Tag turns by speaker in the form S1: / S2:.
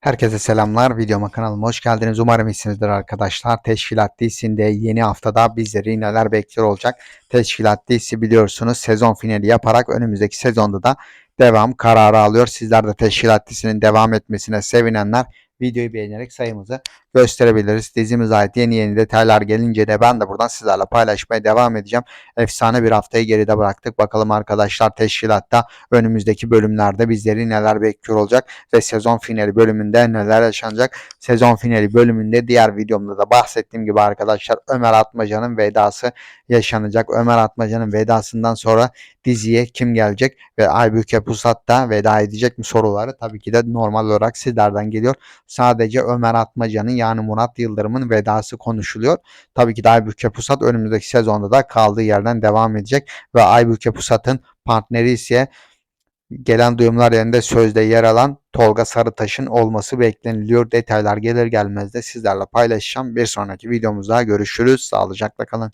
S1: Herkese selamlar. Videoma kanalıma hoş geldiniz. Umarım iyisinizdir arkadaşlar. Teşkilat dizisinde yeni haftada bizleri neler bekliyor olacak? Teşkilat dizisi biliyorsunuz sezon finali yaparak önümüzdeki sezonda da devam kararı alıyor. Sizler de teşkilat dizisinin devam etmesine sevinenler videoyu beğenerek sayımızı gösterebiliriz. Dizimize ait yeni yeni detaylar gelince de ben de buradan sizlerle paylaşmaya devam edeceğim. Efsane bir haftayı geride bıraktık. Bakalım arkadaşlar teşkilatta önümüzdeki bölümlerde bizleri neler bekliyor olacak ve sezon finali bölümünde neler yaşanacak. Sezon finali bölümünde diğer videomda da bahsettiğim gibi arkadaşlar Ömer Atmaca'nın vedası yaşanacak. Ömer Atmaca'nın vedasından sonra diziye kim gelecek ve Aybüke Pusat da veda edecek mi soruları tabii ki de normal olarak sizlerden geliyor. Sadece Ömer Atmaca'nın yani Murat Yıldırım'ın vedası konuşuluyor. Tabii ki de Aybüke Pusat önümüzdeki sezonda da kaldığı yerden devam edecek ve Aybüke Pusat'ın partneri ise gelen duyumlar yerinde sözde yer alan Tolga Sarıtaş'ın olması bekleniliyor. Detaylar gelir gelmez de sizlerle paylaşacağım. Bir sonraki videomuzda görüşürüz. Sağlıcakla kalın.